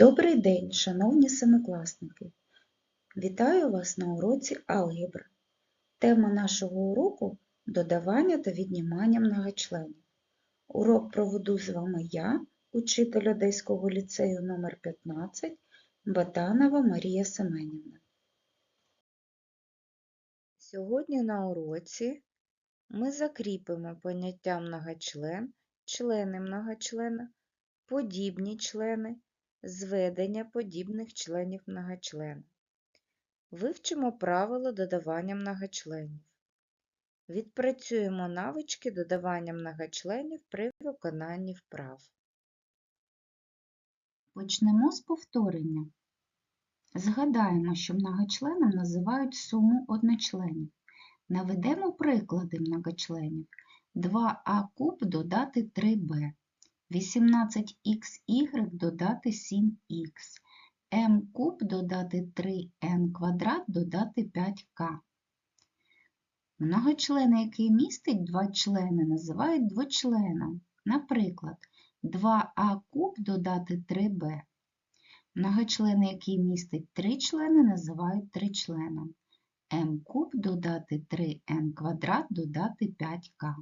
Добрий день, шановні семикласники! Вітаю вас на уроці алгебри. Тема нашого уроку – додавання та віднімання многочленів. Урок проведу з вами я, учитель Одеського ліцею номер 15 Батанова Марія Семенівна. Сьогодні на уроці ми закріпимо поняття многочлен, члени многочлена, подібні члени, зведення подібних членів многочлена. Вивчимо правило додавання многочленів. Відпрацюємо навички додавання многочленів при виконанні вправ. Почнемо з повторення. Згадаємо, що многочленом називають суму одночленів. Наведемо приклади многочленів. 2а куб додати 3b. 18xy додати 7х, m куб додати 3n квадрат додати 5k. Многочлен, який містить два члени, називають двочленом. Наприклад, 2а куб додати 3b. Многочлен, який містить три члени, називають тричленом. m куб додати 3n квадрат додати 5k.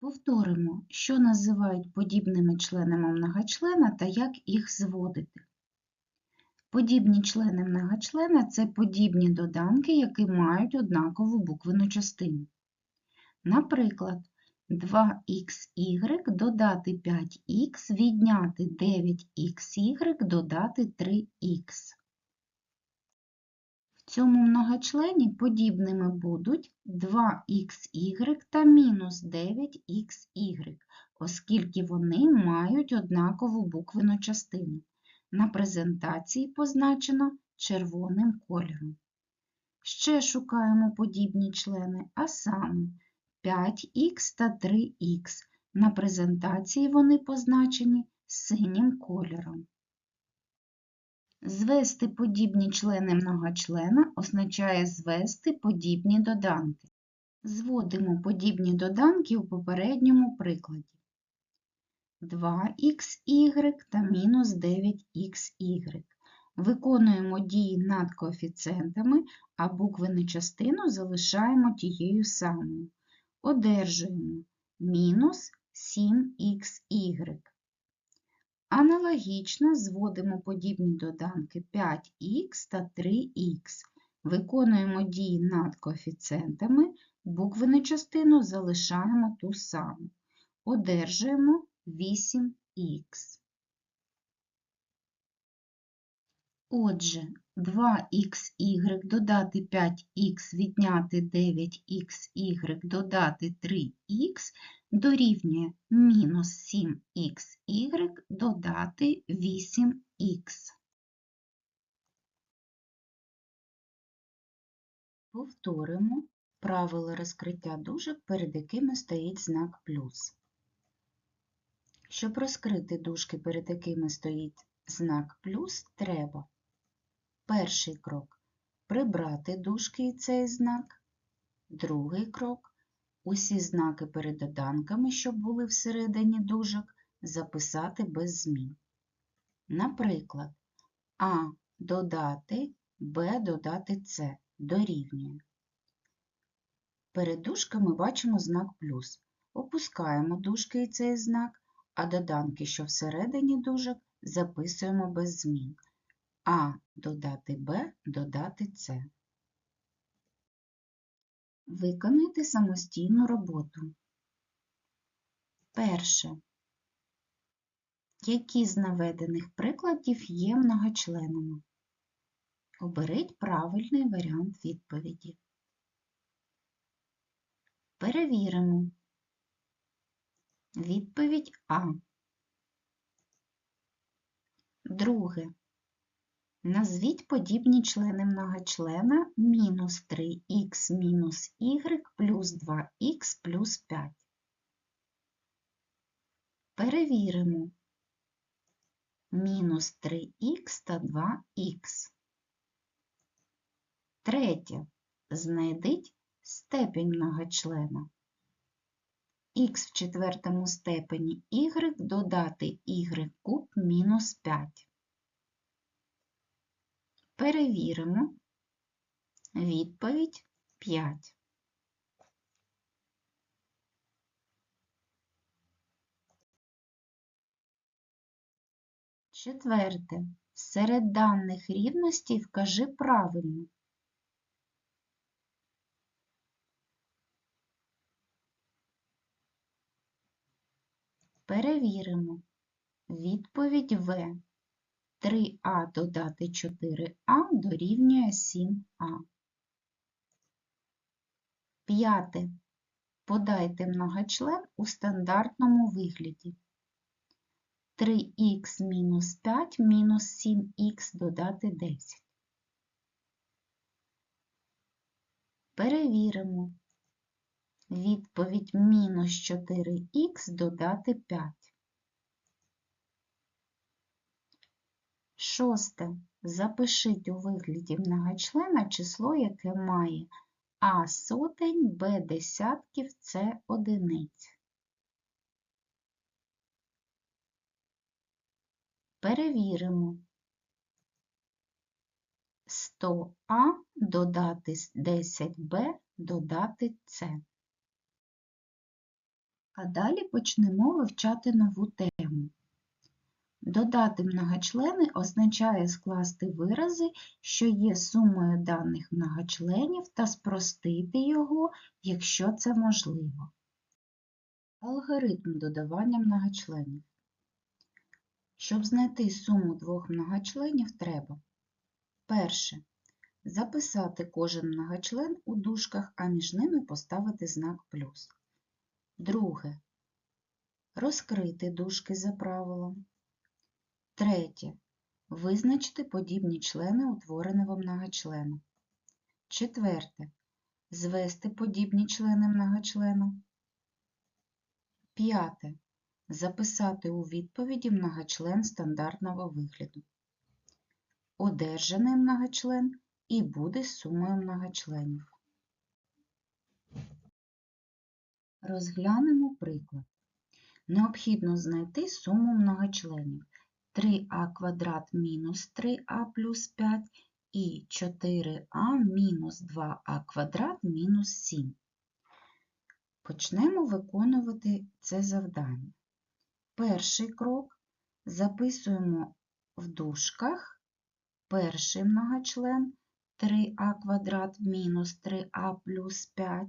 Повторимо, що називають подібними членами многочлена та як їх зводити. Подібні члени многочлена – це подібні доданки, які мають однакову буквену частину. Наприклад, 2xy додати 5х відняти 9xy додати 3х. Цьому многочлені подібними будуть 2xy та мінус 9xy, оскільки вони мають однакову буквену частину. На презентації позначено червоним кольором. Ще шукаємо подібні члени, а саме 5х та 3х. На презентації вони позначені синім кольором. Звести подібні члени многочлена означає звести подібні доданки. Зводимо подібні доданки у попередньому прикладі. 2xy та мінус 9xy. Виконуємо дії над коефіцієнтами, а буквену частину залишаємо тією самою. Одержуємо мінус 7xy. Аналогічно зводимо подібні доданки 5х та 3х. Виконуємо дії над коефіцієнтами, буквену частину залишаємо ту саму. Одержуємо 8х. Отже, 2xy додати 5х відняти 9xy додати 3х дорівнює мінус 7xy додати 8х. Повторимо правило розкриття дужок, перед якими стоїть знак плюс. Щоб розкрити дужки, перед якими стоїть знак плюс, треба перший крок прибрати дужки і цей знак, другий крок усі знаки перед доданками, що були всередині дужок, записати без змін. Наприклад, А додати Б додати С дорівнює. Перед дужками бачимо знак плюс. Опускаємо дужки і цей знак, а доданки, що всередині дужок, записуємо без змін. А додати Б додати С. Виконайте самостійну роботу. Перше. Які з наведених прикладів є многочленами? Оберіть правильний варіант відповіді. Перевіримо. Відповідь А. Друге. Назвіть подібні члени многочлена мінус 3х мінус y плюс 2х плюс 5. Перевіримо. Мінус 3х та 2х. Третє. Знайдіть степінь многочлена. х в четвертому степені y додати y куб мінус 5. Перевіримо. Відповідь 5. Четверте. Серед даних рівності вкажи правильно. Перевіримо. Відповідь В. 3а додати 4а дорівнює 7а. П'яте. Подайте многочлен у стандартному вигляді. 3х мінус 5 мінус 7х додати 10. Перевіримо. Відповідь мінус 4х додати 5. Шосте. Запишіть у вигляді многочлена число, яке має а сотень, б десятків, с одиниць. Перевіримо. 100а додати 10b додати С. А далі почнемо вивчати нову тему. Додати многочлени означає скласти вирази, що є сумою даних многочленів та спростити його, якщо це можливо. Алгоритм додавання многочленів. Щоб знайти суму двох многочленів, треба перше. Записати кожен многочлен у дужках, а між ними поставити знак плюс. Друге. Розкрити дужки за правилом. Третє. Визначити подібні члени утвореного многочлена. Четверте. Звести подібні члени многочлена. П'яте. Записати у відповіді многочлен стандартного вигляду. Одержаний многочлен і буде сумою многочленів. Розглянемо приклад. Необхідно знайти суму многочленів 3а квадрат мінус 3а плюс 5 і 4а мінус 2а квадрат мінус 7. Почнемо виконувати це завдання. Перший крок записуємо в дужках перший многочлен 3а квадрат мінус 3а плюс 5.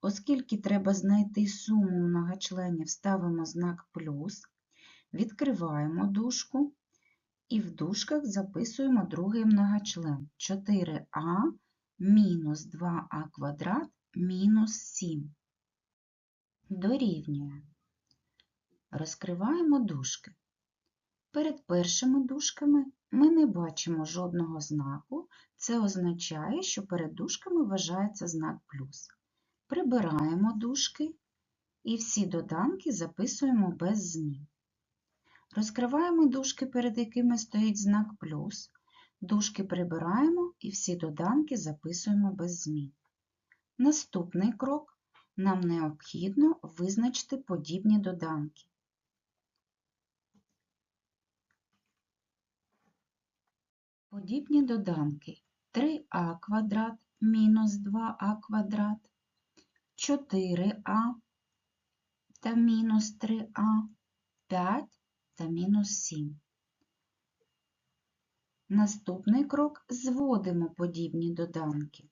Оскільки треба знайти суму многочленів, ставимо знак плюс, відкриваємо дужку і в дужках записуємо другий многочлен 4а мінус 2а квадрат мінус 7. Дорівнює. Розкриваємо дужки. Перед першими дужками ми не бачимо жодного знаку, це означає, що перед дужками вважається знак плюс. Прибираємо дужки і всі доданки записуємо без змін. Розкриваємо дужки, перед якими стоїть знак плюс, дужки прибираємо і всі доданки записуємо без змін. Наступний крок нам необхідно визначити подібні доданки. Подібні доданки 3а квадрат мінус 2а квадрат, 4а та мінус 3а, 5 та мінус 7. Наступний крок зводимо подібні доданки.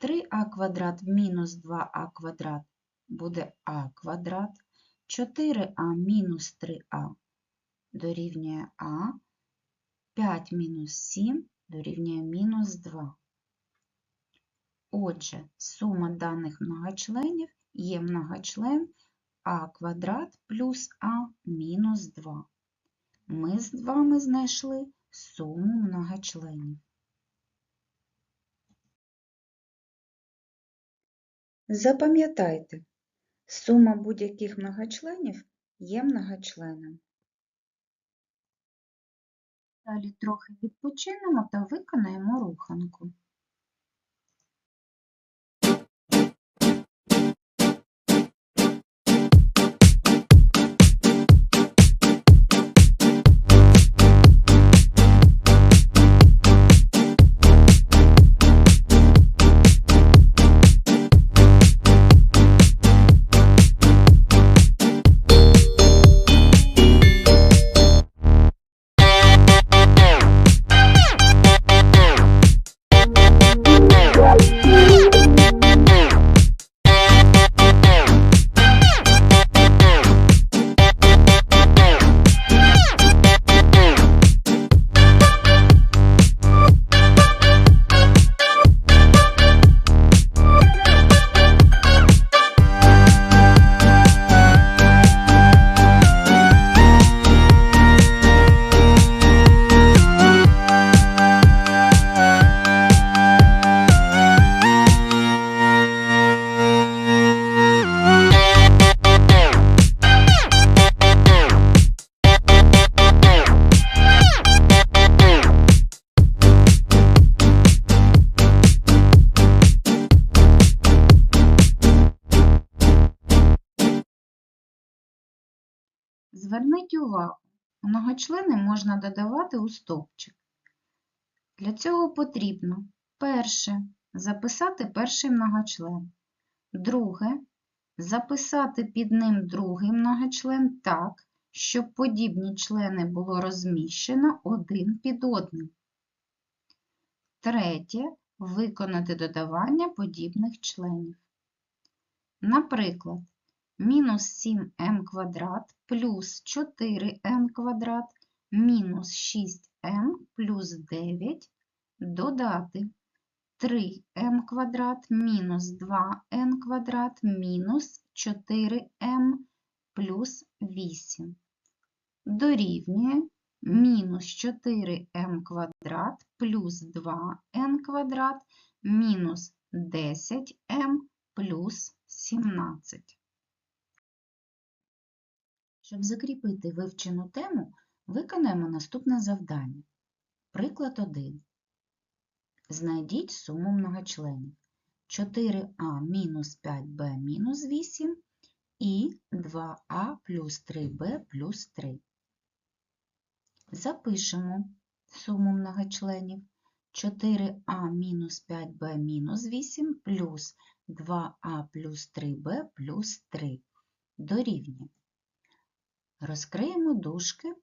3а квадрат мінус 2а квадрат буде а квадрат, 4а мінус 3а дорівнює а, 5 мінус 7 дорівнює мінус 2. Отже, сума даних многочленів є многочлен а квадрат плюс а мінус 2. Ми з вами знайшли суму многочленів. Запам'ятайте, сума будь-яких многочленів є многочленом. Далі трохи відпочинемо та виконаємо руханку. Зверніть увагу, многочлени можна додавати у стовпчик. Для цього потрібно перше записати перший многочлен, друге записати під ним другий многочлен так, щоб подібні члени було розміщено один під одним. Третє виконати додавання подібних членів. Наприклад, мінус 7m квадрат плюс 4m квадрат. Мінус 6m плюс 9 додати. 3m квадрат мінус 2n квадрат мінус 4m плюс 8 дорівнює мінус 4m квадрат плюс 2n квадрат мінус 10m плюс 17. Щоб закріпити вивчену тему, виконаємо наступне завдання. Приклад 1. Знайдіть суму многочленів 4а мінус 5b мінус 8 і 2а плюс 3b плюс 3. Запишемо суму многочленів 4а мінус 5b мінус 8 плюс 2а плюс 3b плюс 3 дорівнює. Розкриємо дужки.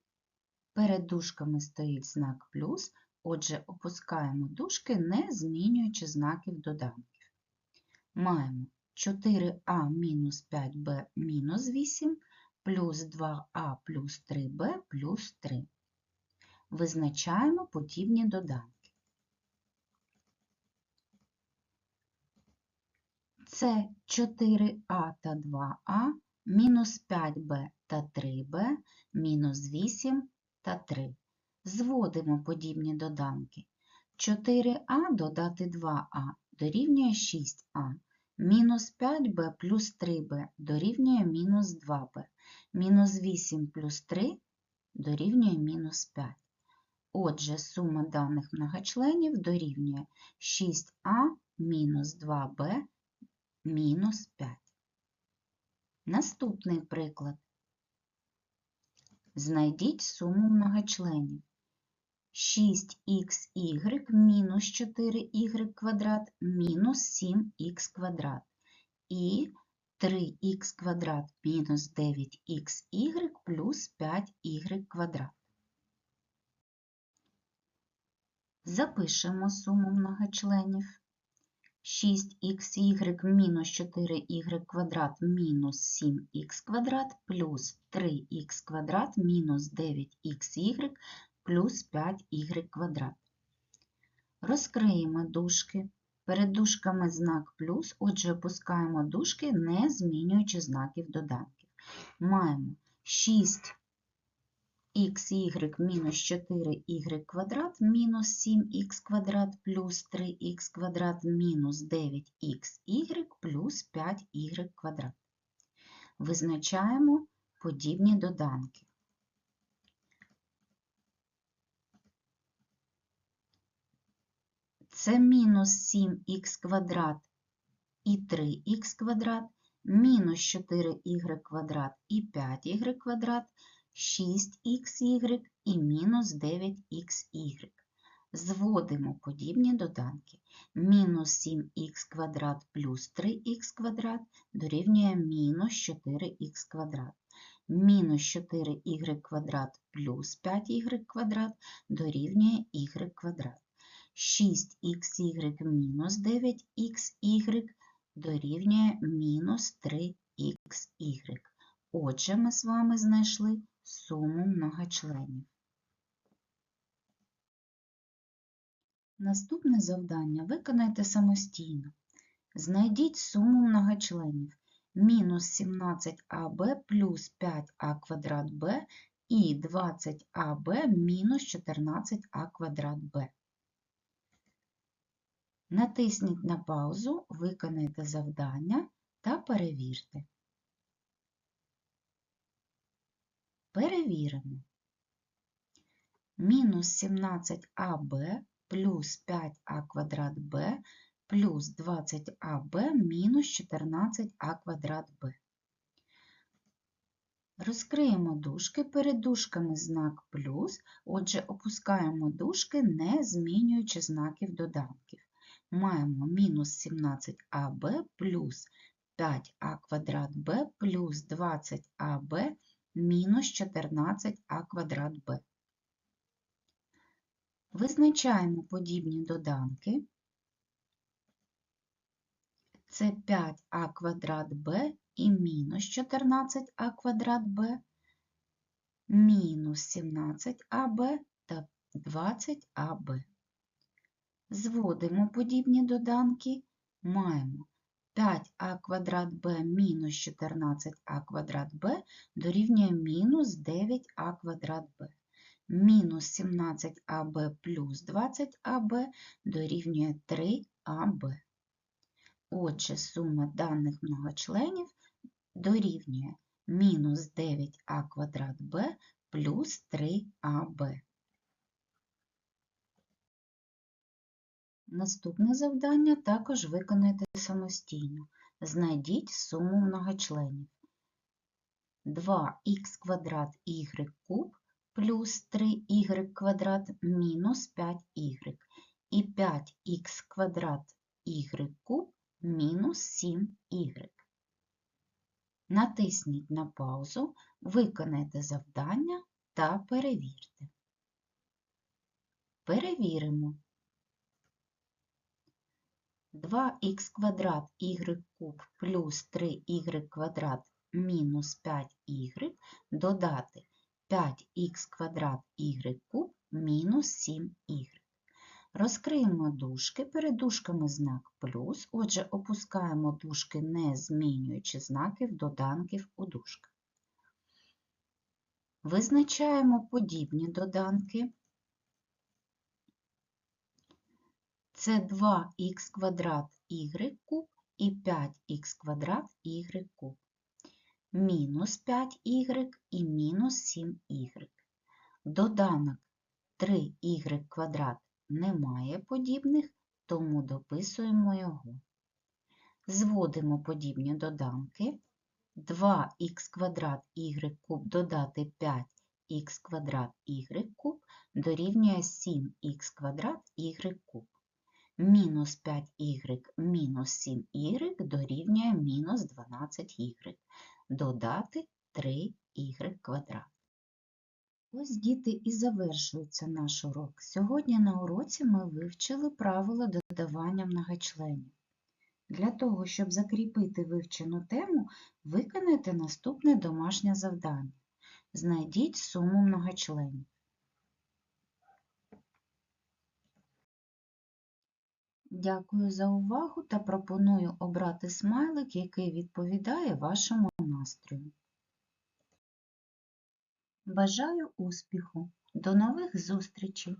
Перед дужками стоїть знак плюс, отже, опускаємо дужки, не змінюючи знаків доданків. Маємо 4а мінус 5b мінус 8 плюс 2а плюс 3b плюс 3. Визначаємо подібні доданки. Це 4а та 2а, мінус 5b та 3b, мінус 8 та 3. Зводимо подібні доданки. 4а додати 2а дорівнює 6а, мінус 5b плюс 3b дорівнює мінус 2b, мінус 8 плюс 3 дорівнює мінус 5. Отже, сума даних многочленів дорівнює 6а мінус 2b мінус 5. Наступний приклад. Знайдіть суму многочленів. 6xy мінус 4y квадрат мінус 7х квадрат і 3х квадрат мінус 9xy плюс 5y квадрат. Запишемо суму многочленів. 6xy мінус 4y квадрат мінус 7х квадрат плюс 3х квадрат мінус 9xy плюс 5y квадрат. Розкриємо дужки. Перед дужками знак плюс, отже, опускаємо дужки, не змінюючи знаків доданків. Маємо 6 xy мінус 4y квадрат мінус 7х квадрат плюс 3х квадрат мінус 9xy плюс 5y квадрат. Визначаємо подібні доданки. Це мінус 7х квадрат і 3х квадрат, мінус 4y квадрат і 5y квадрат, 6xy і мінус 9xy. Зводимо подібні доданки. Мінус 7х квадрат плюс 3х квадрат дорівнює мінус 4х квадрат. Мінус 4y квадрат плюс 5y квадрат дорівнює y квадрат. 6xy мінус 9xy дорівнює мінус 3xy. Отже, ми з вами знайшли суму многочленів. Наступне завдання виконайте самостійно. Знайдіть суму многочленів мінус 17аб плюс 5а квадрат b і 20аб мінус 14а квадрат b. Натисніть на паузу, виконайте завдання та перевірте. Перевіримо. Мінус 17аб плюс 5а квадрат b плюс 20аб мінус 14а квадрат b. Розкриємо дужки, перед дужками знак плюс, отже, опускаємо дужки, не змінюючи знаків доданків. Маємо мінус 17аб плюс 5а квадрат б плюс 20аб мінус 14а квадрат б. Визначаємо подібні доданки. Це 5а квадрат б і мінус 14а квадрат б, мінус 17аб та 20аб. Зводимо подібні доданки. Маємо 5а квадрат б мінус 14а квадрат б дорівнює мінус 9а квадрат б. Мінус 17аб плюс 20аб дорівнює 3аб. Отже, сума даних многочленів дорівнює мінус 9а квадрат б плюс 3аб. Наступне завдання також виконайте самостійно. Знайдіть суму многочленів. 2х квадрат y куб плюс 3y квадрат мінус 5y і 5х квадрат y куб мінус 7y. Натисніть на паузу, виконайте завдання та перевірте. Перевіримо. 2х квадрат y куб плюс 3y квадрат мінус 5y додати 5х квадрат y куб мінус 7y. Розкриємо дужки, перед дужками знак плюс, отже, опускаємо дужки, не змінюючи знаків доданків у дужках. Визначаємо подібні доданки. Це 2х квадрат y куб і 5х квадрат y куб. Мінус 5y і мінус 7y. Доданок 3y квадрат немає подібних, тому дописуємо його. Зводимо подібні доданки. 2х квадрат y куб додати 5х квадрат y куб дорівнює 7х квадрат y куб. Мінус 5y мінус 7y дорівнює мінус 12y. Додати 3y квадрат. Ось, діти, і завершується наш урок. Сьогодні на уроці ми вивчили правила додавання многочленів. Для того, щоб закріпити вивчену тему, виконайте наступне домашнє завдання. Знайдіть суму многочленів. Дякую за увагу та пропоную обрати смайлик, який відповідає вашому настрою. Бажаю успіху! До нових зустрічей!